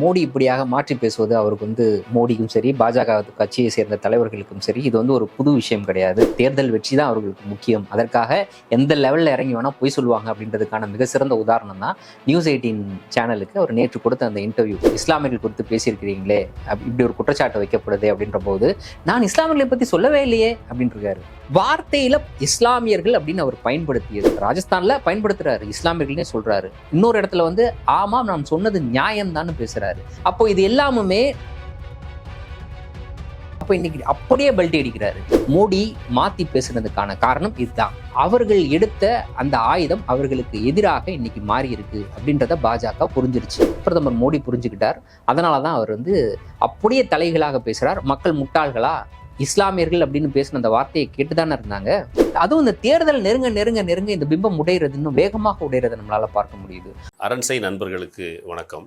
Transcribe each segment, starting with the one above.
மோடி இப்படியாக மாற்றி பேசுவது அவருக்கு வந்து மோடிக்கும் சரி பாஜக கட்சியை சேர்ந்த தலைவர்களுக்கும் சரி இது வந்து ஒரு புது விஷயம் கிடையாது. தேர்தல் வெற்றி தான் அவர்களுக்கு முக்கியம். அதற்காக எந்த லெவலில் இறங்கி வேணால் பொய் சொல்லுவாங்க அப்படின்றதுக்கான மிக சிறந்த உதாரணம் தான் நியூஸ் எயிட்டீன் சேனலுக்கு அவர் நேற்று கொடுத்த அந்த இன்டர்வியூ இஸ்லாமியர்கள் குறித்து பேசியிருக்கிறீங்களே இப்படி ஒரு குற்றச்சாட்டு வைக்கப்படுது அப்படின்ற போது நான் இஸ்லாமியர்களை பற்றி சொல்லவே இல்லையே அப்படின்னு இருக்காரு வார்த்தையில இஸ்லாமியர்கள் அப்படின்னு அவர் பயன்படுத்தியது. ராஜஸ்தான்ல பயன்படுத்துறாரு இஸ்லாமியர்கள்னே சொல்றாரு. இன்னொரு இடத்துல வந்து ஆமாம் நான் சொன்னது நியாயம் பேசுறாரு. அப்போ இது எல்லாமுமே அப்போ இன்னைக்கு அப்படியே பல்ட்டி அடிக்கிறாரு. மோடி மாத்தி பேசுனதுக்கான காரணம் இதுதான். அவர்கள் எடுத்த அந்த ஆயுதம் அவர்களுக்கு எதிராக இன்னைக்கு மாறி இருக்கு அப்படின்றத பாஜக புரிஞ்சிருச்சு. பிரதமர் மோடி புரிஞ்சுக்கிட்டார். அதனால தான் அவர் வந்து அப்படியே தலைகளாக பேசுறார். மக்கள் முட்டாள்களா? இஸ்லாமியர்கள் அப்படின்னு பேசின அந்த வார்த்தையை கேட்டுதானே இருந்தாங்க. அதுவும் இந்த தேர்தல் நெருங்க நெருங்க நெருங்க இந்த பிம்பம் உடையிறது இன்னும் வேகமாக உடையிறதை நம்மளால பார்க்க முடியுது. அரண்சை நண்பர்களுக்கு வணக்கம்.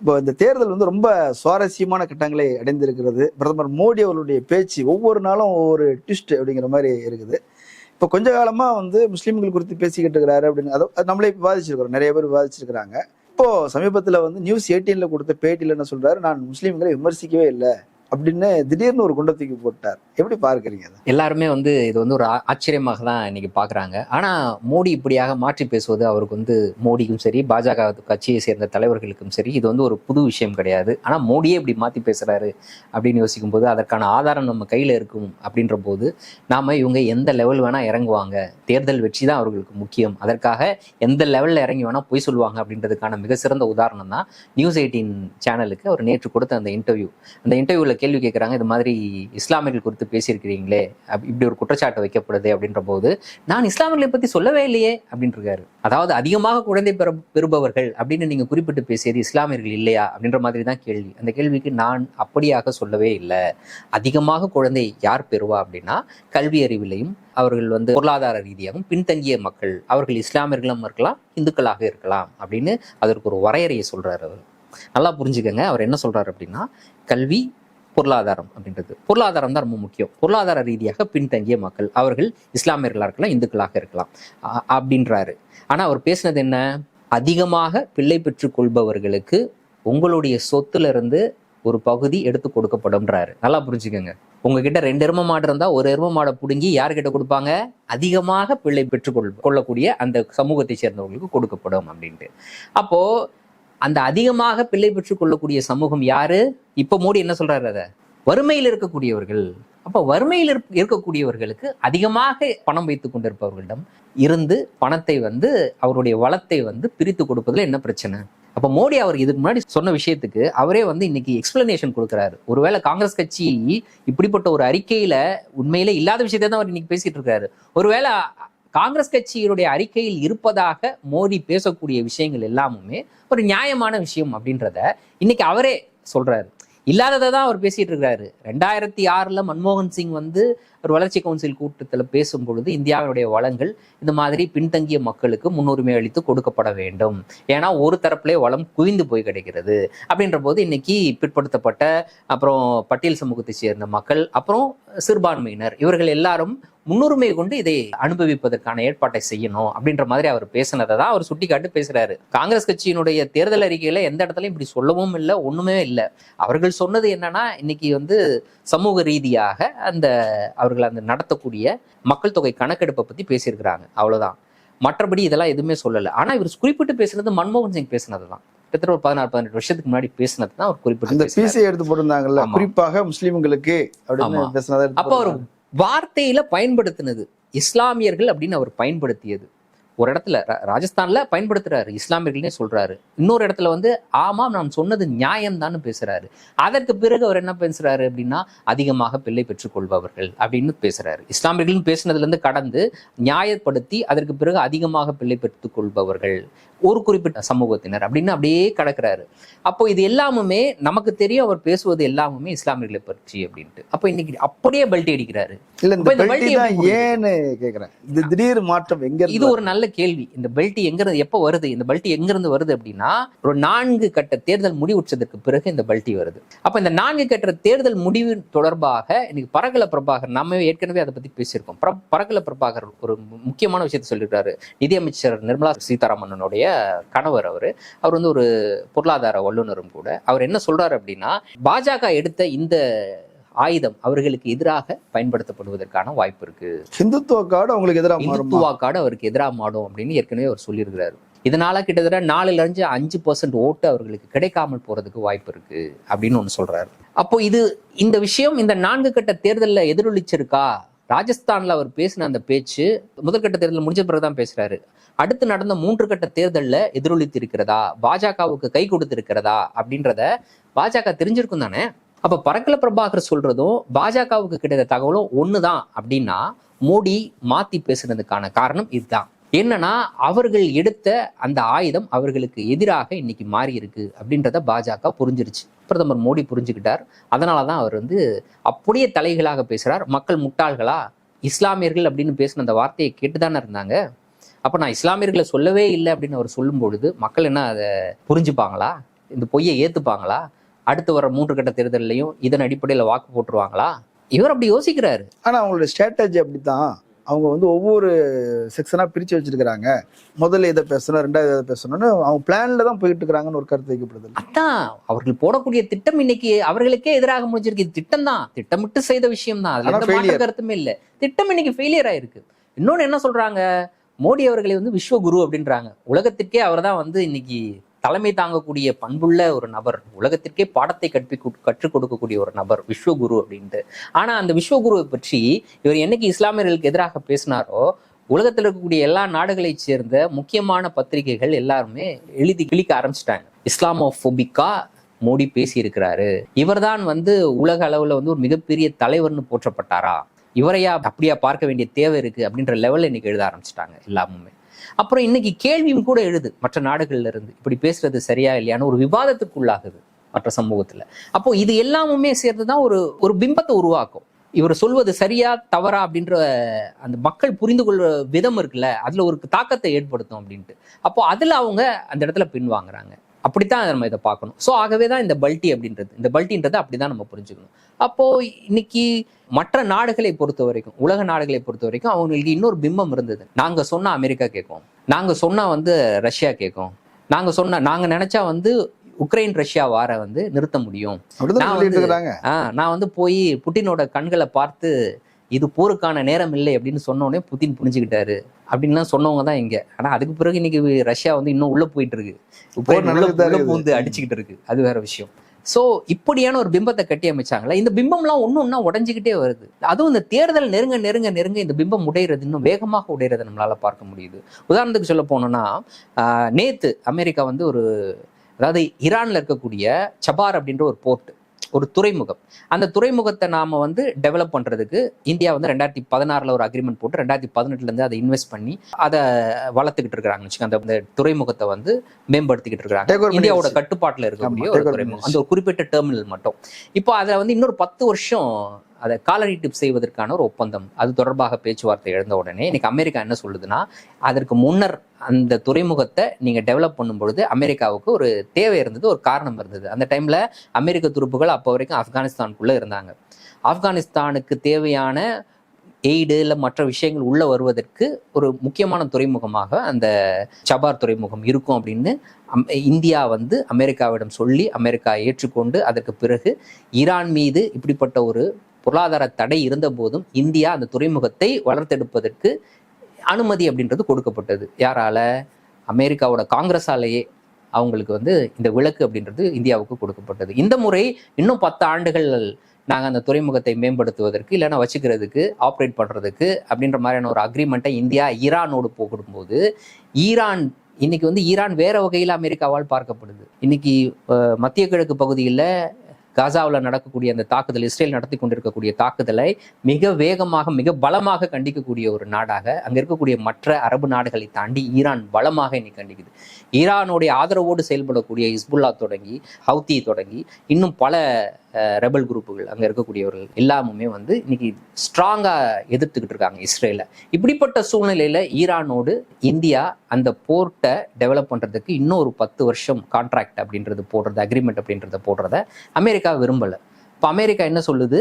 இப்போ இந்த தேர்தல் வந்து ரொம்ப சுவாரஸ்யமான கட்டங்களை அடைந்திருக்கிறது. பிரதமர் மோடி அவர்களுடைய பேச்சு ஒவ்வொரு நாளும் ஒவ்வொரு ட்விஸ்ட் அப்படிங்கிற மாதிரி இருக்குது. இப்போ கொஞ்ச காலமாக வந்து முஸ்லீம்கள் குறித்து பேசிக்கிட்டு இருக்கிறாரு அப்படின்னு அதை நம்மளே விவாதிச்சிருக்கிறோம். நிறைய பேர் விவாதிச்சிருக்கிறாங்க. இப்போ சமீபத்தில் வந்து நியூஸ் எயிட்டீனில் கொடுத்த பேட்டியில் என்ன சொல்கிறாரு நான் முஸ்லீம்களை விமர்சிக்கவே இல்லை. அப்படின்னு திடீர்னு ஒரு குண்டை தூக்கி போட்டார். எப்படி பார்க்குறீங்க எல்லாருமே வந்து இது வந்து ஒரு ஆ- ஆச்சரியமாக தான் இன்னைக்கு பார்க்குறாங்க. ஆனால் மோடி இப்படியாக மாற்றி பேசுவது அவருக்கு வந்து மோடிக்கும் சரி பாஜக கட்சியை சேர்ந்த தலைவர்களுக்கும் சரி இது வந்து ஒரு புது விஷயம் கிடையாது. ஆனால் மோடியே இப்படி மாற்றி பேசுகிறாரு அப்படின்னு யோசிக்கும் போது அதற்கான ஆதாரம் நம்ம கையில் இருக்கும் அப்படின்ற போது நாம் இவங்க எந்த லெவல் வேணால் இறங்குவாங்க. தேர்தல் வெற்றி தான் அவர்களுக்கு முக்கியம். அதற்காக எந்த லெவலில் இறங்கி வேணால் பொய் சொல்லுவாங்க அப்படின்றதுக்கான மிக சிறந்த உதாரணம் தான் நியூஸ் எயிட்டீன் சேனலுக்கு அவர் நேற்று கொடுத்த அந்த இன்டர்வியூ அந்த இன்டர்வியூவில் கேள்வி கேட்குறாங்க இது மாதிரி இஸ்லாமியர்கள் குறித்து பேசியிருக்கிறீங்களே இப்படி ஒரு குற்றச்சாட்டு வைக்கப்படுது அப்படின்ற போது நான் இஸ்லாமியர்களை பத்தி சொல்லவே இல்லையே அப்படின்னு இருக்காரு. அதாவது அதிகமாக குழந்தை பெற பெறுபவர்கள் அப்படின்னு நீங்க குறிப்பிட்டு பேசியது இஸ்லாமியர்கள் இல்லையா அப்படின்ற மாதிரி தான் கேள்வி. அந்த கேள்விக்கு நான் அப்படியாக சொல்லவே இல்லை. அதிகமாக குழந்தை யார் பெறுவா அப்படின்னா கல்வி அறிவிலையும் அவர்கள் வந்து பொருளாதார ரீதியாகவும் பின்தங்கிய மக்கள் அவர்கள் இஸ்லாமியர்களும் இருக்கலாம் இந்துக்களாக இருக்கலாம் அப்படின்னு அதற்கு ஒரு வரையறையை சொல்றாரு அவர். நல்லா புரிஞ்சுக்கங்க அவர் என்ன சொல்றாரு அப்படின்னா கல்வி பொருளாதாரம் அப்படின்றது. பொருளாதாரம் தான் ரொம்ப முக்கியம். பொருளாதார ரீதியாக பின்தங்கிய மக்கள். அவர்கள் இஸ்லாமியர்களாக இருக்கலாம் இந்துக்களாக இருக்கலாம். அப்படின்றாரு. ஆனால் அவர் பேசினது என்ன? அதிகமாக பிள்ளை பெற்றுக் கொள்பவர்களுக்கு உங்களுடைய சொத்துல இருந்து ஒரு பகுதி எடுத்து கொடுக்கப்படும்ன்றாரு. நல்லா புரிஞ்சுக்கோங்க. உங்ககிட்ட ரெண்டு எரும மாடு இருந்தா ஒரு எரும மாடை பிடுங்கி யார்கிட்ட கொடுப்பாங்க? அதிகமாக பிள்ளை பெற்றுக்கொள் கொள்ளக்கூடிய அந்த சமூகத்தை சேர்ந்தவங்களுக்கு கொடுக்கப்படும் அப்படின்ட்டு. அப்போ அந்த அதிகமாக பிள்ளை பெற்றுக் கொள்ளக்கூடிய சமூகம் யாரு? இப்ப மோடி என்ன சொல்றாரு அதை? வறுமையில் இருக்கக்கூடியவர்கள். அப்ப வறுமையில் இருக்கக்கூடியவர்களுக்கு அதிகமாக பணம் வைத்துக் கொண்டிருப்பவர்களிடம் இருந்து பணத்தை வந்து அவருடைய வளத்தை வந்து பிரித்து கொடுப்பதுல என்ன பிரச்சனை? அப்ப மோடி அவர் இதுக்கு முன்னாடி சொன்ன விஷயத்துக்கு அவரே வந்து இன்னைக்கு எக்ஸ்பிளனேஷன் கொடுக்குறாரு. ஒருவேளை காங்கிரஸ் கட்சி இப்படிப்பட்ட ஒரு அறிக்கையில உண்மையிலே இல்லாத விஷயத்தை தான் அவர் இன்னைக்கு பேசிட்டு இருக்காரு. ஒருவேளை காங்கிரஸ் கட்சியினுடைய அறிக்கையில் இருப்பதாக மோடி பேசக்கூடிய விஷயங்கள் எல்லாமுமே ஒரு நியாயமான விஷயம் அப்படின்றத இன்னைக்கு அவரே சொல்றாரு. இல்லாததை தான் அவர் பேசிட்டு இருக்காரு ரெண்டாயிரத்தி ஆறுல மன்மோகன் சிங் வந்து ஒரு வளர்ச்சி கவுன்சில் கூட்டத்தில் பேசும் பொழுது இந்தியாவினுடைய வளங்கள் இந்த மாதிரி பின்தங்கிய மக்களுக்கு முன்னுரிமை அளித்து கொடுக்கப்பட வேண்டும். ஏன்னா ஒரு தரப்புலே வளம் குவிந்து போய் கிடைக்கிறது. அப்படின்ற போது இன்னைக்கு பிற்படுத்தப்பட்ட அப்புறம் பட்டியல் சமூகத்தை சேர்ந்த மக்கள் அப்புறம் சிறுபான்மையினர் இவர்கள் எல்லாரும் முன்னுரிமை கொண்டு இதை அனுபவிப்பதற்கான ஏற்பாட்டை செய்யணும் அப்படின்ற மாதிரி அவர் பேசினதை தான் அவர் சுட்டிக்காட்டு பேசுறாரு. காங்கிரஸ் கட்சியினுடைய தேர்தல் அறிக்கையில எந்த இடத்துலையும் இப்படி சொல்லவும் இல்லை ஒண்ணுமே இல்லை. அவர்கள் சொன்னது என்னன்னா இன்னைக்கு வந்து சமூக ரீதியாக அந்த அவர்கள் அந்த நடத்தக்கூடிய மக்கள் தொகை கணக்கெடுப்பை பத்தி பேசியிருக்கிறாங்க அவ்வளவுதான் மற்றபடி இதெல்லாம் எதுவுமே சொல்லலை ஆனா இவர் குறிப்பிட்டு பேசுனது மன்மோகன் சிங் பேசினது தான் கிட்டத்தட்ட ஒரு பதினாறு பதினெட்டு வருஷத்துக்கு முன்னாடி பேசினது தான் அவர் குறிப்பிட்டு அந்த பேசினாரு. பிசி எடுத்து போட்டிருந்தாங்கல்ல. குறிப்பாக முஸ்லீம்களுக்கு அப்படின்னு. பேசினதை அப்ப அவர். வார்த்தையில பயன்படுத்தினது இஸ்லாமியர்கள் அப்படின்னு அவர் பயன்படுத்தியது ஒரு இடத்துல ராஜஸ்தான்ல பயன்படுத்துறாரு இஸ்லாமியர்களே சொல்றாரு. இன்னொரு இடத்துல வந்து ஆமாம் நான் சொன்னது நியாயம் பேசுறாரு. அதற்கு பிறகு அவர் என்ன பேசுறாரு அப்படின்னா அதிகமாக பிள்ளை பெற்றுக் கொள்பவர்கள் அப்படின்னு பேசுறாரு. இஸ்லாமியர்கள் பேசுனதுல இருந்து கடந்து நியாயப்படுத்தி அதற்கு பிறகு அதிகமாக பிள்ளை பெற்றுக் கொள்பவர்கள். ஒரு குறிப்பிட்ட சமூகத்தினர் அப்படின்னு அப்படியே கடக்கிறாரு. அப்போ இது எல்லாமுமே நமக்கு தெரியும் அவர் பேசுவது எல்லாமுமே இஸ்லாமியர்களை பற்றி அப்படின்ட்டு. அப்போ இன்னைக்கு அப்படியே பல்ட்டி அடிக்கிறாரு. இல்ல ஏன்னு கேக்குறேன். இந்த திடீர் மாற்றம் எங்க இது ஒரு நல்ல கேள்வி இந்த பெல்ட் எங்கிருந்து எப்போ வருது இந்த பெல்ட் எங்கிருந்து வருது அப்படின்னா ஒரு நான்கு கட்ட தேர்தல் முடிவுற்றதற்கு பிறகு இந்த பெல்ட்டி வருது. அப்ப இந்த நான்கு கட்ட தேர்தல் முடிவு தொடர்பாக இன்னைக்கு பரகல பிரபாகர் நம்ம ஏற்கனவே அதை பத்தி பேசியிருக்கோம். பரகல பிரபாகர் ஒரு முக்கியமான விஷயத்தை சொல்லியிருக்காரு நிதியமைச்சர் நிர்மலா சீதாராமனுடைய கணவர் அவரு. அவர் வந்து ஒரு பொருளாதார வல்லுநரும் கூட. அவர் என்ன சொல்றாரு அப்படின்னா பாஜக எடுத்த இந்த ஆயுதம் அவர்களுக்கு எதிராக பயன்படுத்தப்படுவதற்கான வாய்ப்பு இருக்கு. ஹிந்துத்துவ கார்டு அவங்களுக்கு எதிராக இந்துத்துவா கார்டு அவருக்கு எதிராக மாடும் அப்படின்னு ஏற்கனவே அவர் சொல்லியிருக்கிறாரு. இதனால கிட்டத்தட்ட நாலுல இருந்து அஞ்சு பர்சன்ட் ஓட்டு அவர்களுக்கு கிடைக்காமல் போறதுக்கு வாய்ப்பு இருக்கு அப்படின்னு ஒண்ணு சொல்றாரு. அப்போ இது இந்த விஷயம் இந்த நான்கு கட்ட தேர்தல்ல எதிரொலிச்சிருக்கா? ராஜஸ்தான்ல அவர் பேசின அந்த பேச்சு முதற்கட்ட தேர்தல் முடிஞ்ச பிறகுதான் பேசுறாரு. அடுத்து நடந்த மூன்று கட்ட தேர்தல்ல எதிரொலித்து இருக்கிறதா பாஜகவுக்கு கை கொடுத்திருக்கிறதா? அப்படின்றத பாஜக தெரிஞ்சிருக்கும் தானே? அப்ப பறக்கல பிரபாகர் சொல்றதும் பாஜகவுக்கு கிடைத்த தகவலும் ஒண்ணுதான் அப்படின்னா மோடி மாத்தி பேசுனதுக்கான காரணம் இதுதான். என்னன்னா அவர்கள் எடுத்த அந்த ஆயுதம் அவர்களுக்கு எதிராக இன்னைக்கு மாறி இருக்கு அப்படின்றத பாஜக புரிஞ்சிருச்சு. பிரதமர் மோடி புரிஞ்சுக்கிட்டார். அதனாலதான் அவர் வந்து அப்படியே தலைகளாக பேசுறார். மக்கள் முட்டாள்களா? இஸ்லாமியர்கள் அப்படின்னு பேசின அந்த வார்த்தையை கேட்டுதானே இருந்தாங்க. அப்ப நான் இஸ்லாமியர்களை சொல்லவே இல்லை அப்படின்னு அவர் சொல்லும் பொழுது மக்கள் என்ன அதை புரிஞ்சுப்பாங்களா? இந்த பொய்யை ஏத்துப்பாங்களா? அடுத்து வர மூன்று கட்ட தேர்தல்லையும் இதன் அடிப்படையில வாக்கு போட்டுருவாங்களா? இவர் அப்படி யோசிக்கிறாரு. ஆனா அவங்களோட ஸ்ட்ராட்டஜி அப்படித்தான். அவங்க வந்து ஒவ்வொரு செக்ஷனா பிரிச்சு வச்சிருக்கிறாங்க. முதல்ல இதை பேசணும் ரெண்டாவது இதை பேசணும்னு அவங்க பிளான்ல தான் போயிட்டு இருக்காங்கன்னு ஒரு கருத்து வைக்கப்படுது அதான் அவர்கள் போடக்கூடிய திட்டம் இன்னைக்கு அவர்களுக்கே எதிராக முடிஞ்சிருக்கு. இது திட்டம் தான் திட்டமிட்டு செய்த விஷயம் தான் அதுல எந்த மாற்று. கருத்துமே இல்ல. திட்டம் இன்னைக்கு ஃபெயிலியர் ஆயிருக்கு. இன்னொன்னு என்ன சொல்றாங்க? மோடி அவர்களை வந்து விஸ்வகுரு அப்படின்றாங்க. உலகத்திற்கே அவர்தான் வந்து இன்னைக்கு தலைமை தாங்கக்கூடிய பண்புள்ள ஒரு நபர் உலகத்திற்கே பாடத்தை கற்பி கற்றுக் கொடுக்கக்கூடிய ஒரு நபர் விஸ்வகுரு அப்படின்ட்டு. ஆனா அந்த விஸ்வகுருவை பற்றி இவர் என்னைக்கு இஸ்லாமியர்களுக்கு எதிராக பேசினாரோ உலகத்தில் இருக்கக்கூடிய எல்லா நாடுகளைச் சேர்ந்த முக்கியமான பத்திரிகைகள் எல்லாருமே எழுதி கிழிக்க ஆரம்பிச்சிட்டாங்க. இஸ்லாமோபோபிக்கா மோடி பேசியிருக்கிறாரு. இவர்தான் வந்து உலக அளவில் வந்து ஒரு மிகப்பெரிய தலைவர்னு போற்றப்பட்டாரா? இவரையா அப்படியா பார்க்க வேண்டிய தேவை இருக்கு அப்படின்ற லெவலில் இன்னைக்கு எழுத ஆரம்பிச்சிட்டாங்க எல்லாமுமே. அப்புறம் இன்னைக்கு கேள்வியும் கூட எழுது. மற்ற நாடுகள்ல இருந்து இப்படி பேசுறது சரியா இல்லையான்னு ஒரு விவாதத்துக்குள்ளாகுது மற்ற சமூகத்துல. அப்போ இது எல்லாமுமே சேர்ந்துதான் ஒரு ஒரு பிம்பத்தை உருவாக்கும். இவர் சொல்வது சரியா தவறா அப்படின்ற அந்த மக்கள் புரிந்து கொள்ற விதம் இருக்குல்ல அதுல ஒரு தாக்கத்தை ஏற்படுத்தும் அப்படின்ட்டு. அப்போ அதுல அவங்க அந்த இடத்துல பின்வாங்குறாங்க. அப்படித்தான் நம்ம இதை பார்க்கணும். ஸோ ஆகவே தான் இந்த பல்ட்டி அப்படின்றது. இந்த பல்ட்டின்றதை அப்படிதான் நம்ம புரிஞ்சுக்கணும். அப்போ இன்னைக்கு மற்ற நாடுகளை பொறுத்த வரைக்கும் உலக நாடுகளை பொறுத்த வரைக்கும் அவங்களுக்கு இன்னொரு பிம்பம் இருந்தது. நாங்க சொன்னா அமெரிக்கா கேட்கும். நாங்க சொன்னா வந்து ரஷ்யா கேட்கும். நாங்க சொன்னா நாங்க நினைச்சா வந்து உக்ரைன் ரஷ்யா வார வந்து நிறுத்த முடியும். நான் வந்து போய் புட்டினோட கண்களை பார்த்து இது போருக்கான நேரம் இல்லை அப்படின்னு சொன்ன உடனே புதின் புரிஞ்சுக்கிட்டாரு அப்படின்லாம் சொன்னவங்க தான் இங்க. ஆனா அதுக்கு பிறகு இன்னைக்கு ரஷ்யா வந்து இன்னும் உள்ள போயிட்டு இருக்கு. பூந்து அடிச்சுக்கிட்டு இருக்கு. அது வேற விஷயம். சோ இப்படியான ஒரு பிம்பத்தை கட்டி அமைச்சாங்களா? இந்த பிம்பம்லாம் ஒண்ணு ஒண்ணா உடைஞ்சுக்கிட்டே வருது. அதுவும் இந்த தேர்தல் நெருங்க நெருங்க நெருங்க இந்த பிம்பம் உடையிறது இன்னும் வேகமாக உடையிறதை நம்மளால பார்க்க முடியுது. உதாரணத்துக்கு சொல்ல போனோம்னா நேத்து அமெரிக்கா வந்து ஒரு அதாவது ஈரான்ல இருக்கக்கூடிய சபார் அப்படின்ற ஒரு போர்ட் ஒரு துறைமுகம். அந்த துறைமுகத்தை நாம வந்து டெவலப் பண்றதுக்கு இந்தியா வந்து ரெண்டாயிரத்தி பதினாறுல ஒரு அக்ரிமெண்ட் போட்டு ரெண்டாயிரத்தி பதினெட்டுல இருந்து அதை இன்வெஸ்ட் பண்ணி அதை வளர்த்துக்கிட்டு இருக்காங்க அந்த அந்த துறைமுகத்தை வந்து மேம்படுத்திக்கிட்டு பண்ணி இந்தியாவோட. கட்டுப்பாட்டுல இருக்கக்கூடிய ஆமா, ஒரு துறைமுகம். அந்த ஒரு குறிப்பிட்ட டெர்மினல் மட்டும். இப்போ அதுல வந்து இன்னொரு பத்து வருஷம் அதை காலனி டிப் செய்வதற்கான ஒரு ஒப்பந்தம். அது தொடர்பாக பேச்சுவார்த்தை எழுந்த உடனே இன்னைக்கு அமெரிக்கா என்ன சொல்லுதுன்னா அதற்கு முன்னர் அந்த துறைமுகத்தை நீங்கள் டெவலப் பண்ணும் பொழுது அமெரிக்காவுக்கு ஒரு தேவை இருந்தது ஒரு காரணம் இருந்தது. அந்த டைமில் அமெரிக்க துருப்புகள் அப்போ வரைக்கும் ஆப்கானிஸ்தானுக்குள்ளே இருந்தாங்க. ஆப்கானிஸ்தானுக்கு தேவையான எய்டு இல்லை மற்ற விஷயங்கள் உள்ளே வருவதற்கு ஒரு முக்கியமான துறைமுகமாக அந்த சபார் துறைமுகம் இருக்கும் அப்படின்னு அம்- இந்தியா வந்து அமெரிக்காவிடம் சொல்லி அமெரிக்கா ஏற்றுக்கொண்டு அதற்கு பிறகு ஈரான் மீது இப்படிப்பட்ட ஒரு பொருளாதார தடை இருந்த போதும் இந்தியா அந்த துறைமுகத்தை வளர்த்தெடுப்பதற்கு அனுமதி அப்படின்றது கொடுக்கப்பட்டது. யாரால? அமெரிக்காவோட காங்கிரஸாலேயே அவங்களுக்கு வந்து இந்த விளக்கு அப்படின்றது இந்தியாவுக்கு கொடுக்கப்பட்டது. இந்த முறை இன்னும் பத்து ஆண்டுகள் நாங்கள் அந்த துறைமுகத்தை மேம்படுத்துவதற்கு இல்லைன்னா வச்சுக்கிறதுக்கு ஆப்ரேட் பண்ணுறதுக்கு அப்படின்ற மாதிரியான ஒரு அக்ரிமெண்ட்டை இந்தியா ஈரானோடு போகும்போது ஈரான் இன்னைக்கு வந்து ஈரான் வேற வகையில் அமெரிக்காவால் பார்க்கப்படுது. இன்னைக்கு மத்திய கிழக்கு பகுதியில் காசாவில் நடக்கக்கூடிய அந்த தாக்குதல் இஸ்ரேல் நடத்தி கொண்டிருக்கக்கூடிய தாக்குதலை மிக வேகமாக மிக பலமாக கண்டிக்கக்கூடிய ஒரு நாடாக அங்க இருக்கக்கூடிய மற்ற அரபு நாடுகளை தாண்டி ஈரான் பலமாக இன்னைக்கு கண்டிக்குது. ஈரானுடைய ஆதரவோடு செயல்படக்கூடிய இஸ்புல்லா தொடங்கி ஹவுத்தி தொடங்கி இன்னும் பல ரெபல் குரூப்புகள் அங்கே இருக்கக்கூடியவர்கள் எல்லாமுமே வந்து இன்னைக்கு ஸ்ட்ராங்காக எதிர்த்துக்கிட்டு இருக்காங்க இஸ்ரேலை. இப்படிப்பட்ட சூழ்நிலையில் ஈரானோடு இந்தியா அந்த போர்ட்டை டெவலப் பண்ணுறதுக்கு இன்னொரு பத்து வருஷம் கான்ட்ராக்ட் அப்படின்றது போடுறது அக்ரிமெண்ட் அப்படின்றத போடுறத அமெரிக்கா விரும்பலை. இப்போ அமெரிக்கா என்ன சொல்லுது?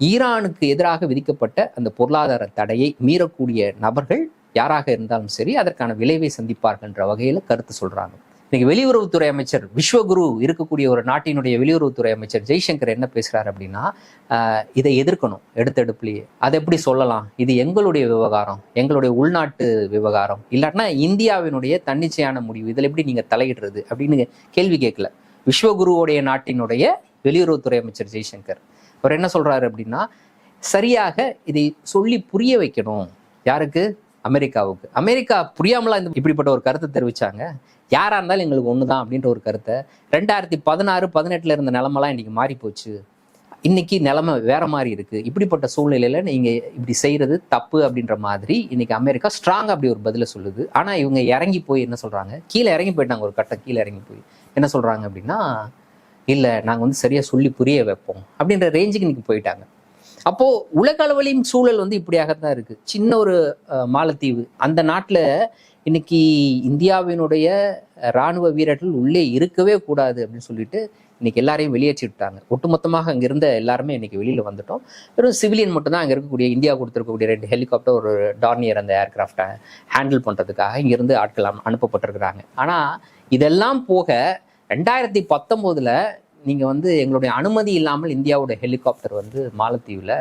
ஈரானுக்கு எதிராக விதிக்கப்பட்ட அந்த பொருளாதார தடையை மீறக்கூடிய நபர்கள் யாராக இருந்தாலும் சரி அதற்கான விளைவை சந்திப்பார்கள்ன்ற வகையில் கருத்து சொல்கிறாங்க இன்னைக்கு வெளியுறவுத்துறை அமைச்சர் விஸ்வகுரு இருக்கக்கூடிய ஒரு நாட்டினுடைய வெளியுறவுத்துறை அமைச்சர் ஜெய்சங்கர் என்ன பேசுறாரு அப்படின்னா இதை எதிர்க்கணும் எடுத்தெடுப்புலயே. அதை எப்படி சொல்லலாம்? இது எங்களுடைய விவகாரம் எங்களுடைய உள்நாட்டு விவகாரம். இல்லாட்டினா இந்தியாவினுடைய தன்னிச்சையான முடிவு இதில் எப்படி நீங்க தலையிடுறது அப்படின்னு கேள்வி கேட்கல. விஸ்வகுருவோடைய நாட்டினுடைய வெளியுறவுத்துறை அமைச்சர் ஜெய்சங்கர். அவர் என்ன சொல்றாரு அப்படின்னா சரியாக இதை சொல்லி புரிய வைக்கணும். யாருக்கு? அமெரிக்காவுக்கு. அமெரிக்கா புரியாமலாம் இந்த இப்படிப்பட்ட ஒரு கருத்தை தெரிவிச்சாங்க. யாராக இருந்தாலும் எங்களுக்கு ஒண்ணுதான் அப்படின்ற ஒரு கருத்தை ரெண்டாயிரத்தி பதினாறு பதினெட்டுல இருந்த நிலமெல்லாம் இன்னைக்கு மாறி போச்சு. இன்னைக்கு நிலைமை வேற மாதிரி இருக்கு. இப்படிப்பட்ட சூழ்நிலையில நீங்க இப்படி செய்யறது தப்பு அப்படின்ற மாதிரி இன்னைக்கு அமெரிக்கா ஸ்ட்ராங் அப்படி ஒரு பதில சொல்லுது. ஆனா இவங்க இறங்கி போய் என்ன சொல்றாங்க? கீழே இறங்கி போயிட்டாங்க ஒரு கட்டம் கீழே இறங்கி போய். என்ன சொல்றாங்க அப்படின்னா இல்லை நாங்கள் வந்து சரியா சொல்லி புரிய வைப்போம். அப்படின்ற ரேஞ்சுக்கு இன்னைக்கு போயிட்டாங்க. அப்போ உலக அளவிலையும் சூழல் வந்து இப்படியாகத்தான் இருக்கு. சின்ன ஒரு மாலத்தீவு. அந்த நாட்டில் இன்னைக்கு இந்தியாவினுடைய ராணுவ வீரர்கள் உள்ளே இருக்கவே கூடாது அப்படின்னு சொல்லிட்டு இன்னைக்கு எல்லாரையும் வெளியேற்றி விட்டாங்க. ஒட்டுமொத்தமாக அங்க இருந்த எல்லாருமே இன்னைக்கு வெளியில வந்துட்டோம். வெறும் சிவிலியன் மட்டும்தான் அங்கே அங்க இருக்கக்கூடிய இந்தியா கொடுத்துருக்கக்கூடிய ரெண்டு ஹெலிகாப்டர் ஒரு டார்னியர் அந்த ஏர்கிராஃப்டை ஹேண்டில் பண்றதுக்காக இங்கிருந்து ஆட்கள் அனுப்பப்பட்டிருக்கிறாங்க. ஆனா இதெல்லாம் போக ரெண்டாயிரத்தி பத்தொன்பதுல நீங்க வந்து எங்களுடைய அனுமதி இல்லாமல் இந்தியாவோட ஹெலிகாப்டர் வந்து மாலத்தீவுல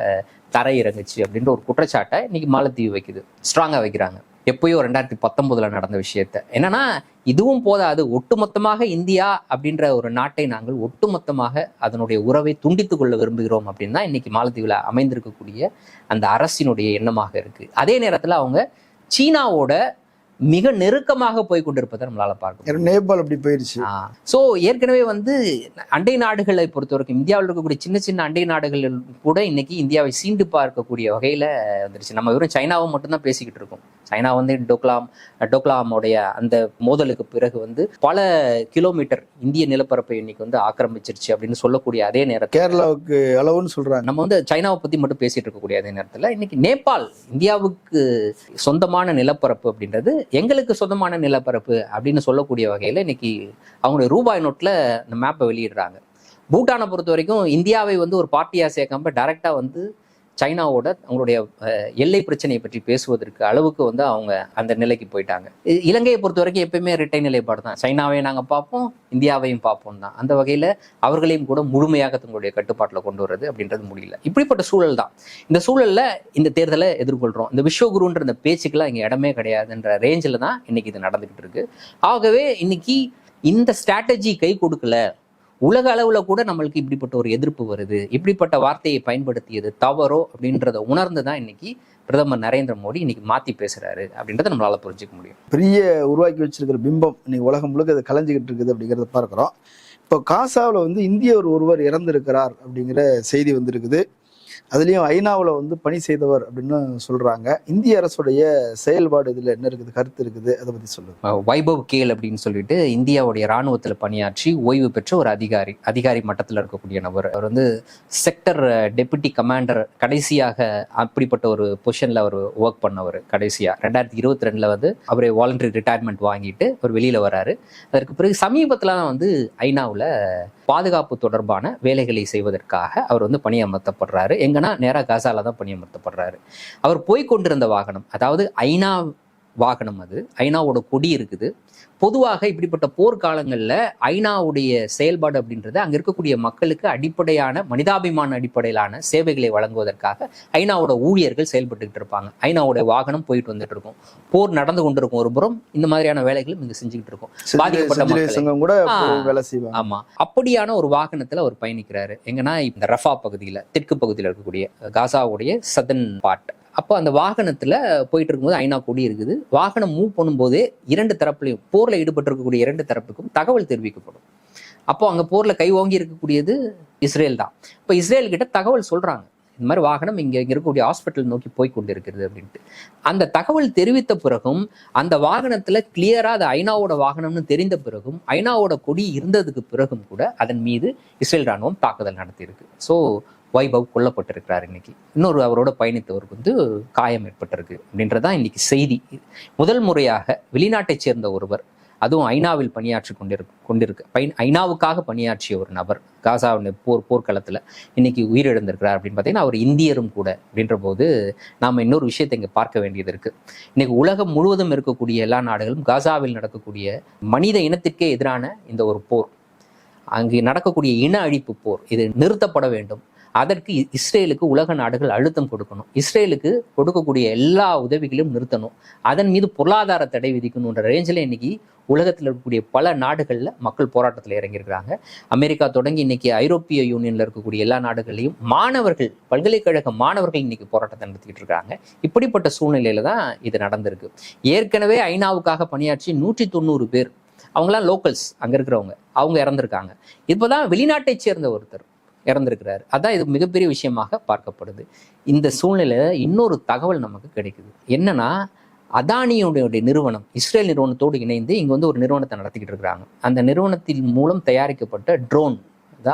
தரை இறங்குச்சு அப்படின்ற ஒரு குற்றச்சாட்டை இன்னைக்கு மாலத்தீவு வைக்குது. ஸ்ட்ராங்கா வைக்கிறாங்க. எப்பயோ ரெண்டாயிரத்தி பத்தொன்பதுல நடந்த விஷயத்த. என்னன்னா இதுவும் போதாது. ஒட்டுமொத்தமாக இந்தியா அப்படின்ற ஒரு நாட்டை நாங்கள் ஒட்டுமொத்தமாக அதனுடைய உறவை துண்டித்துக் கொள்ள விரும்புகிறோம் அப்படின்னு தான் இன்னைக்கு மாலத்தீவில் அமைந்திருக்கக்கூடிய அந்த அரசினுடைய எண்ணமாக இருக்கு. அதே நேரத்தில் அவங்க சீனாவோட மிக நெருக்கமாக போய் கொண்டிருப்பதை நம்மளால பார்க்க நேபாள் அப்படி போயிருச்சு. ஸோ ஏற்கனவே வந்து அண்டை நாடுகளை பொறுத்த வரைக்கும் இந்தியாவில் இருக்கக்கூடிய சின்ன சின்ன அண்டை நாடுகள் கூட இன்னைக்கு இந்தியாவை சீண்டு பார்க்கக்கூடிய வகையில வந்துருச்சு. நம்ம வெறும் சைனாவை மட்டும்தான் பேசிக்கிட்டு இருக்கோம். சைனா வந்து டோக்லாம் டோக்லாமுடைய அந்த மோதலுக்கு பிறகு வந்து பல கிலோமீட்டர் இந்திய நிலப்பரப்பை இன்னைக்கு வந்து ஆக்கிரமிச்சிருச்சு அப்படின்னு சொல்லக்கூடிய அதே நேரத்தில் கேரளாவுக்கு அளவுன்னு சொல்றாங்க. நம்ம வந்து சைனாவை பத்தி மட்டும் பேசிட்டு இருக்கக்கூடிய அதே நேரத்தில் இன்னைக்கு நேபாள் இந்தியாவுக்கு சொந்தமான நிலப்பரப்பு அப்படின்றது எங்களுக்கு சொந்தமான நிலப்பரப்பு அப்படின்னு சொல்லக்கூடிய வகையில் இன்னைக்கு அவங்களுடைய ரூபாய் நோட்டில் இந்த மேப்பை வெளியிடுறாங்க. பூட்டானை பொறுத்த வரைக்கும் இந்தியாவை வந்து ஒரு பார்ட்டியாக சேர்க்காம டைரெக்டாக வந்து சைனாவோட அவங்களுடைய எல்லை பிரச்சனையை பற்றி பேசுவதற்கு அளவுக்கு வந்து அவங்க அந்த நிலைக்கு போயிட்டாங்க. இலங்கையை பொறுத்த வரைக்கும் எப்பயுமே ரிட்டை நிலைப்பாடு தான். சைனாவையும் நாங்கள் பார்ப்போம் இந்தியாவையும் பார்ப்போம் தான். அந்த வகையில் அவர்களையும் கூட முழுமையாக தங்களுடைய கட்டுப்பாட்டில் கொண்டு வர்றது அப்படின்றது முடியல. இப்படிப்பட்ட சூழல் தான். இந்த சூழலில் இந்த தேர்தலை எதிர்கொள்கிறோம் இந்த விஸ்வகுருன்ற இந்த பேச்சுக்கெல்லாம் இங்கே இடமே கிடையாதுன்ற ரேஞ்சில் தான் இன்னைக்கு இது நடந்துகிட்டு இருக்கு. ஆகவே இன்னைக்கு இந்த ஸ்ட்ராட்டஜி கை கொடுக்கல. உலக அளவில் கூட நம்மளுக்கு இப்படிப்பட்ட ஒரு எதிர்ப்பு வருது. இப்படிப்பட்ட வார்த்தையை பயன்படுத்தியது தவறோ அப்படின்றத உணர்ந்து தான் இன்னைக்கு பிரதமர் நரேந்திர மோடி இன்னைக்கு மாத்தி பேசுறாரு அப்படின்றத நம்மளால புரிஞ்சுக்க முடியும். பெரிய உருவாக்கி வச்சிருக்கிற பிம்பம் இன்னைக்கு உலகம் முழுக்க அது கலைஞ்சிக்கிட்டு இருக்குது அப்படிங்கிறத பார்க்குறோம். இப்போ காசாவில் வந்து இந்தியர் ஒருவர் இறந்திருக்கிறார் அப்படிங்கிற செய்தி வந்திருக்குது. அதுலேயும் ஐநாவில் வந்து பணி செய்தவர் அப்படின்னு சொல்றாங்க. இந்திய அரசுடைய செயல்பாடு இதில் என்ன இருக்குது? கருத்து இருக்குது. அதை பற்றி சொல்லுங்கள் வைபவ் கேல் அப்படின்னு சொல்லிட்டு இந்தியாவுடைய இராணுவத்தில் பணியாற்றி ஓய்வு பெற்ற ஒரு அதிகாரி அதிகாரி மட்டத்தில் இருக்கக்கூடிய நபர். அவர் வந்து செக்டர் டெபுட்டி கமாண்டர் கடைசியாக அப்படிப்பட்ட ஒரு பொசிஷனில் அவர் ஒர்க் பண்ணவர் கடைசியா. ரெண்டாயிரத்தி இருபத்தி ரெண்டுல வந்து அவர் வாலண்டரி ரிட்டையர்மெண்ட் வாங்கிட்டு அவர் வெளியில வராரு. அதற்கு பிறகு சமீபத்தில் தான் வந்து ஐநாவில் பாதுகாப்பு தொடர்பான வேலைகளை செய்வதற்காக அவர் வந்து பணியமர்த்தப்படுறாரு. எங்கன்னா நேராக காசால தான் பணியமர்த்தப்படுறாரு. அவர் போய் கொண்டிருந்த வாகனம் அதாவது ஐநா வாகனம் அது. ஐநாவோட கொடி இருக்குது. பொதுவாக இப்படிப்பட்ட போர்க்காலங்களில் ஐநாவுடைய செயல்பாடு அப்படின்றது அங்கே இருக்கக்கூடிய மக்களுக்கு அடிப்படையான மனிதாபிமான அடிப்படையிலான சேவைகளை வழங்குவதற்காக ஐநாவோட ஊழியர்கள் செயல்பட்டுக்கிட்டு இருப்பாங்க. ஐநாவோட வாகனம் போயிட்டு வந்துட்டு இருக்கும். போர் நடந்து கொண்டிருக்கும் ஒரு புறம் இந்த மாதிரியான வேலைகளும் இங்க செஞ்சுக்கிட்டு இருக்கும். பாதிக்கப்பட்ட கூட. வேலை செய்வாங்க. ஆமா. அப்படியான ஒரு வாகனத்துல அவர் பயணிக்கிறாரு. எங்கன்னா இந்த ரஃபா பகுதியில தெற்கு பகுதியில் இருக்கக்கூடிய காசாவுடைய சதன் பார்ட் அப்போ அந்த வாகனத்தில் போயிட்டு இருக்கும்போது ஐநா கொடி இருக்குது. வாகனம் மூவ் பண்ணும்போது இரண்டு தரப்புலையும் போரில் ஈடுபட்டிருக்கக்கூடிய இரண்டு தரப்புக்கும் தகவல் தெரிவிக்கப்படும். அப்போ அங்கே போரில் கை ஓங்கி இருக்கக்கூடியது இஸ்ரேல் தான். இப்போ இஸ்ரேல் கிட்ட தகவல் சொல்கிறாங்க இந்த மாதிரி வாகனம் இங்கே இங்கே இருக்கக்கூடிய ஹாஸ்பிட்டல் நோக்கி போய் கொண்டிருக்கிறது அப்படின்ட்டு. அந்த தகவல் தெரிவித்த பிறகும் அந்த வாகனத்தில் கிளியராக அது ஐநாவோட வாகனம்னு தெரிந்த பிறகும் ஐநாவோட கொடி இருந்ததுக்கு பிறகும் கூட அதன் மீது இஸ்ரேல் ராணுவம் தாக்குதல் நடத்தியிருக்கு. ஸோ வைபவ் கொல்லப்பட்டிருக்கிறார் இன்னைக்கு. இன்னொரு அவரோட பயணித்தவருக்கு வந்து காயம் ஏற்பட்டிருக்கு அப்படின்றதான் இன்னைக்கு செய்தி. முதல் முறையாக வெளிநாட்டைச் சேர்ந்த ஒருவர் அதுவும் ஐநாவில் பணியாற்றி கொண்டிருக்கு கொண்டிருக்கு பயன் ஐநாவுக்காக பணியாற்றிய ஒரு நபர் காசாவின் போர் போர்க்களத்தில் இன்னைக்கு உயிரிழந்திருக்கிறார் அப்படின்னு பார்த்தீங்கன்னா அவர் இந்தியரும் கூட அப்படின்ற போது நாம் இன்னொரு விஷயத்தை இங்கே பார்க்க வேண்டியது இருக்கு. இன்னைக்கு உலகம் முழுவதும் இருக்கக்கூடிய எல்லா நாடுகளும் காசாவில் நடக்கக்கூடிய மனித இனத்திற்கே எதிரான இந்த ஒரு போர். அங்கு நடக்கக்கூடிய இன அழிப்பு போர் இது நிறுத்தப்பட வேண்டும். அதற்கு இஸ்ரேலுக்கு உலக நாடுகள் அழுத்தம் கொடுக்கணும். இஸ்ரேலுக்கு கொடுக்கக்கூடிய எல்லா உதவிகளையும் நிறுத்தணும். அதன் மீது பொருளாதார தடை விதிக்கணுன்ற ரேஞ்சில் இன்னைக்கு உலகத்தில் இருக்கக்கூடிய பல நாடுகளில் மக்கள் போராட்டத்தில் இறங்கியிருக்கிறாங்க. அமெரிக்கா தொடங்கி இன்னைக்கு ஐரோப்பிய யூனியனில் இருக்கக்கூடிய எல்லா நாடுகளையும் மாணவர்கள் பல்கலைக்கழக மாணவர்கள் இன்னைக்கு போராட்டத்தை நடத்திக்கிட்டு இருக்காங்க. இப்படிப்பட்ட சூழ்நிலையில தான் இது நடந்திருக்கு. ஏற்கனவே ஐநாவுக்காக பணியாற்றி நூற்றி தொண்ணூறு பேர் அவங்களாம் லோக்கல்ஸ் அங்கே இருக்கிறவங்க அவங்க இறந்திருக்காங்க. இப்போதான் வெளிநாட்டை சேர்ந்த ஒருத்தர் இறந்துருக்கிறாரு. அதான் இது மிகப்பெரிய விஷயமாக பார்க்கப்படுது. இந்த சூழ்நிலையில இன்னொரு தகவல் நமக்கு கிடைக்குது. என்னன்னா அதானியுடைய நிறுவனம் இஸ்ரேல் நிறுவனத்தோடு இணைந்து இங்க வந்து ஒரு நிறுவனத்தை நடத்திக்கிட்டு இருக்கிறாங்க அந்த நிறுவனத்தின் மூலம் தயாரிக்கப்பட்ட ட்ரோன்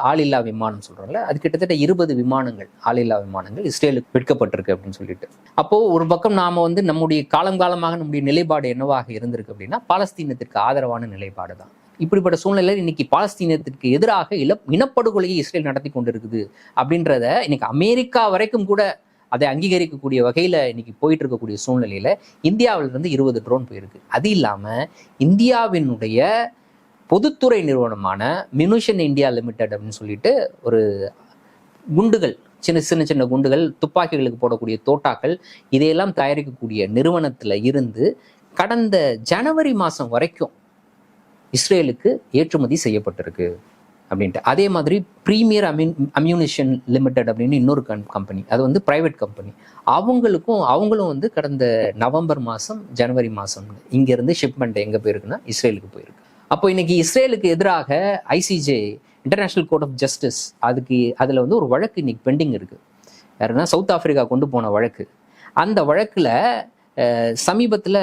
ஆளில்லா விமானம் சொல்றோம்ல அது கிட்டத்தட்ட இருபது விமானங்கள் ஆளில்லா விமானங்கள் இஸ்ரேலுக்கு விற்கப்பட்டிருக்கு அப்படின்னு சொல்லிட்டு. அப்போ ஒரு பக்கம் நாம வந்து நம்முடைய காலம் காலமாக நம்முடைய நிலைப்பாடு என்னவாக இருந்திருக்கு அப்படின்னா பாலஸ்தீனத்திற்கு ஆதரவான நிலைப்பாடு தான் இப்படிப்பட்ட சூழ்நிலையில் இன்னைக்கு பாலஸ்தீனத்திற்கு எதிராக இல இனப்படுகொலையை இஸ்ரேல் நடத்தி கொண்டிருக்குது அப்படின்றத இன்னைக்கு அமெரிக்கா வரைக்கும் கூட அதை அங்கீகரிக்கக்கூடிய வகையில் இன்னைக்கு போயிட்டு இருக்கக்கூடிய சூழ்நிலையில இந்தியாவிலிருந்து இருபது ட்ரோன் போயிருக்கு. அது இல்லாமல் இந்தியாவினுடைய பொதுத்துறை நிறுவனமான மினுஷன் இந்தியா லிமிடெட் அப்படின்னு சொல்லிட்டு ஒரு குண்டுகள் சின்ன சின்ன சின்ன குண்டுகள் துப்பாக்கிகளுக்கு போடக்கூடிய தோட்டாக்கள் இதையெல்லாம் தயாரிக்கக்கூடிய நிறுவனத்தில் இருந்து கடந்த ஜனவரி மாதம் வரைக்கும் இஸ்ரேலுக்கு ஏற்றுமதி செய்யப்பட்டிருக்கு அப்படின்ட்டு. அதே மாதிரி ப்ரீமியர் அம்யூன் அம்யூனிஷன் லிமிடெட் அப்படின்னு இன்னொரு கம் கம்பெனி அது வந்து பிரைவேட் கம்பெனி அவங்களுக்கும் அவங்களும் வந்து கடந்த நவம்பர் மாதம் ஜனவரி மாதம் இங்கேருந்து ஷிப்மெண்ட் எங்கே போயிருக்குன்னா இஸ்ரேலுக்கு போயிருக்கு. அப்போ இன்னைக்கு இஸ்ரேலுக்கு எதிராக ICJ international court of justice அதுக்கு அதில் வந்து ஒரு வழக்கு இன்னைக்கு பெண்டிங் இருக்குது யாருன்னா சவுத் ஆப்பிரிக்கா கொண்டு போன வழக்கு. அந்த வழக்கில் சமீபத்தில்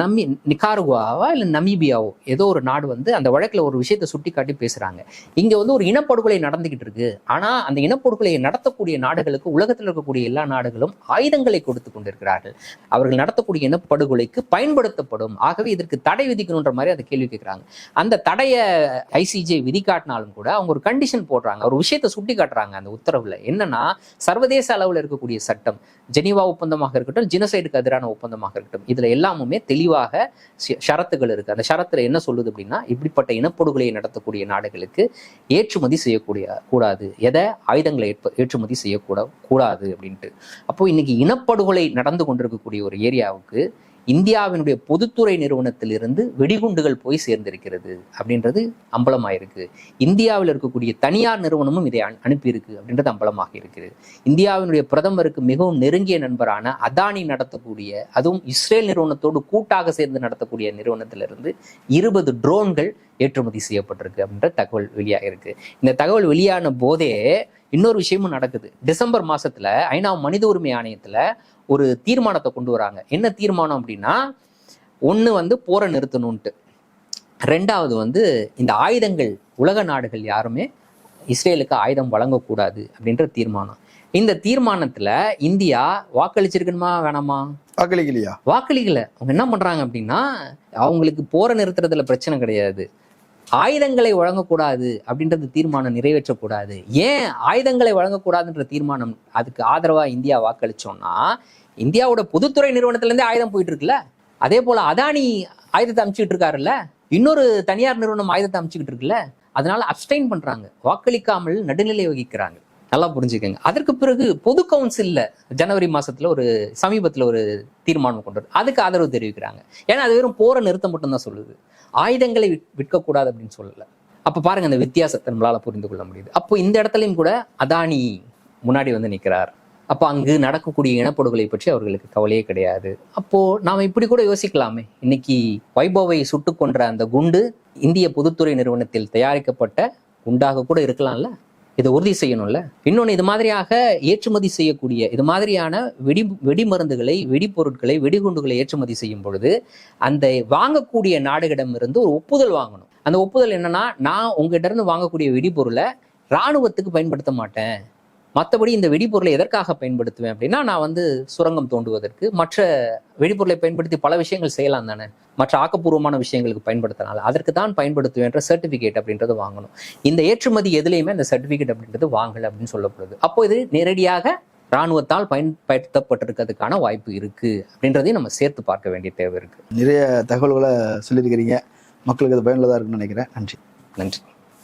நம்மி நிகாருவாவா இல்லை நமீபியாவோ ஏதோ ஒரு நாடு வந்து அந்த வழக்கில் ஒரு விஷயத்தை சுட்டி காட்டி பேசுகிறாங்க இங்கே வந்து ஒரு இனப்படுகொலை நடந்துக்கிட்டு இருக்கு. ஆனால் அந்த இனப்படுகொலையை நடத்தக்கூடிய நாடுகளுக்கு உலகத்தில் இருக்கக்கூடிய எல்லா நாடுகளும் ஆயுதங்களை கொடுத்து கொண்டிருக்கிறார்கள். அவர்கள் நடத்தக்கூடிய இனப்படுகொலைக்கு பயன்படுத்தப்படும். ஆகவே இதற்கு தடை விதிக்கணுன்ற மாதிரி அதை கேள்வி கேட்குறாங்க அந்த தடையை ஐசிஜே விதிக்காட்டினாலும் கூட அவங்க ஒரு கண்டிஷன் போடுறாங்க. ஒரு விஷயத்தை சுட்டி காட்டுறாங்க அந்த உத்தரவில். என்னன்னா சர்வதேச அளவில் இருக்கக்கூடிய சட்டம் ஜெனீவா ஒப்பந்தமாக இருக்கட்டும் ஜினசைடுக்கு எதிரான ஒப்பந்தமாக இருக்கட்டும். இதுல எல்லாமுமே தெளிவாக ஷரத்துகள் இருக்கு. அந்த ஷரத்துல என்ன சொல்லுது அப்படின்னா இப்படிப்பட்ட இனப்படுகொலையை நடத்தக்கூடிய நாடுகளுக்கு ஏற்றுமதி செய்யக்கூடிய கூடாது. எதை? ஆயுதங்களை ஏற்ப- ஏற்றுமதி செய்யக்கூட கூடாது அப்படின்ட்டு. அப்போ இன்னைக்கு இனப்படுகொலை நடந்து கொண்டிருக்கக்கூடிய ஒரு ஏரியாவுக்கு இந்தியாவினுடைய பொதுத்துறை நிறுவனத்திலிருந்து வெடிகுண்டுகள் போய் சேர்ந்திருக்கிறது அப்படின்றது அம்பலமாயிருக்கு. இந்தியாவில் இருக்கக்கூடிய தனியார் நிறுவனமும் இதை அனுப்பியிருக்கு அப்படின்றது அம்பலமாக இருக்கிறது இந்தியாவினுடைய பிரதமருக்கு மிகவும் நெருங்கிய நண்பரான அதானி நடத்தக்கூடிய அதுவும் இஸ்ரேல் நிறுவனத்தோடு கூட்டாக சேர்ந்து நடத்தக்கூடிய நிறுவனத்திலிருந்து இருபது ட்ரோன்கள் ஏற்றுமதி செய்யப்பட்டிருக்கு அப்படின்ற தகவல் வெளியாகிருக்கு இந்த தகவல் வெளியான போதே இன்னொரு விஷயமும் நடக்குது. டிசம்பர் மாசத்துல ஐநா மனித உரிமை ஆணையத்துல ஒரு தீர்மானத்தை கொண்டு வராங்க. என்ன தீர்மானம் அப்படின்னா ஒண்ணு வந்து போரை நிறுத்தணும்ட்டு ரெண்டாவது வந்து இந்த ஆயுதங்கள் உலக நாடுகள் யாருமே இஸ்ரேலுக்கு ஆயுதம் வழங்கக்கூடாது அப்படின்ற தீர்மானம். இந்த தீர்மானத்துல இந்தியா வாக்களிச்சிருக்கணுமா வேணாமா? வாக்களிக்கலையா? வாக்களிக்கல. அவங்க என்ன பண்றாங்க அப்படின்னா அவங்களுக்கு போரை நிறுத்துறதுல பிரச்சனை கிடையாது. ஆயுதங்களை வழங்கக்கூடாது அப்படின்றது தீர்மானம் நிறைவேற்றக்கூடாது. ஏன் ஆயுதங்களை வழங்கக்கூடாதுன்ற தீர்மானம் அதுக்கு ஆதரவா இந்தியா வாக்களிச்சோம்னா இந்தியாவோட பொதுத்துறை நிறுவனத்துலேருந்தே ஆயுதம் போயிட்டு இருக்குல்ல அதே போல அதானி ஆயுதத்தை அமைச்சுக்கிட்டு இருக்காருல்ல? இன்னொரு தனியார் நிறுவனம் ஆயுதத்தை அமைச்சுக்கிட்டு இருக்குல்ல? அதனால அப்டைன் பண்றாங்க. வாக்களிக்காமல் நடுநிலை வகிக்கிறாங்க. நல்லா புரிஞ்சுக்கங்க. அதற்கு பிறகு பொது கவுன்சில்ல ஜனவரி மாதத்தில் ஒரு சமீபத்தில் ஒரு தீர்மானம் கொண்டு அதுக்கு ஆதரவு தெரிவிக்கிறாங்க. ஏன்னா அது வெறும் போரை நிறுத்தம் மட்டும்தான் சொல்லுது. ஆயுதங்களை விற்கக்கூடாது அப்படின்னு சொல்லலை. அப்போ பாருங்க அந்த வித்தியாசத்தை நம்மளால புரிந்து கொள்ள முடியுது. அப்போ இந்த இடத்துலையும் கூட அதானி முன்னாடி வந்து நிற்கிறார் அப்போ அங்கு நடக்கக்கூடிய இனப்படுகொலை பற்றி அவர்களுக்கு கவலையே கிடையாது. அப்போ நாம் இப்படி கூட யோசிக்கலாமே. இன்னைக்கு வைபவை சுட்டுக்கொன்ற அந்த குண்டு இந்திய பொதுத்துறை நிறுவனத்தில் தயாரிக்கப்பட்ட குண்டாக கூட இருக்கலாம்ல. இதை உறுதி செய்யணும்ல? இன்னொன்று இது மாதிரியாக ஏற்றுமதி செய்யக்கூடிய இது மாதிரியான வெடி வெடிமருந்துகளை வெடிப்பொருட்களை வெடிகுண்டுகளை ஏற்றுமதி செய்யும் பொழுது அந்த வாங்கக்கூடிய நாடுகளிடமிருந்து ஒரு ஒப்புதல் வாங்கணும். அந்த ஒப்புதல் என்னன்னா நான் உங்ககிட்ட இருந்து வாங்கக்கூடிய வெடிபொருளை இராணுவத்துக்கு பயன்படுத்த மாட்டேன். மற்றபடி இந்த வெடிபொருளை எதற்காக பயன்படுத்துவேன் அப்படின்னா நான் வந்து சுரங்கம் தோண்டுவதற்கு மற்ற வெடிபொருளை பயன்படுத்தி பல விஷயங்கள் செய்யலாம் தானே. மற்ற ஆக்கப்பூர்வமான விஷயங்களுக்கு பயன்படுத்தனால அதற்கு தான் பயன்படுத்துவேன்ற சர்டிபிகேட் அப்படின்றது வாங்கணும். இந்த ஏற்றுமதி எதுலையுமே அந்த சர்டிபிகேட் அப்படின்றது வாங்கல அப்படின்னு சொல்லப்படுது. அப்போ இது நேரடியாக இராணுவத்தால் பயன்படுத்தப்பட்டிருக்கிறதுக்கான வாய்ப்பு இருக்கு அப்படின்றதையும் நம்ம சேர்த்து பார்க்க வேண்டிய தேவை இருக்கு. நிறைய தகவல்களை சொல்லியிருக்கிறீங்க. மக்களுக்கு அது பயனுள்ளதாக இருக்குன்னு நினைக்கிறேன். நன்றி. நன்றி.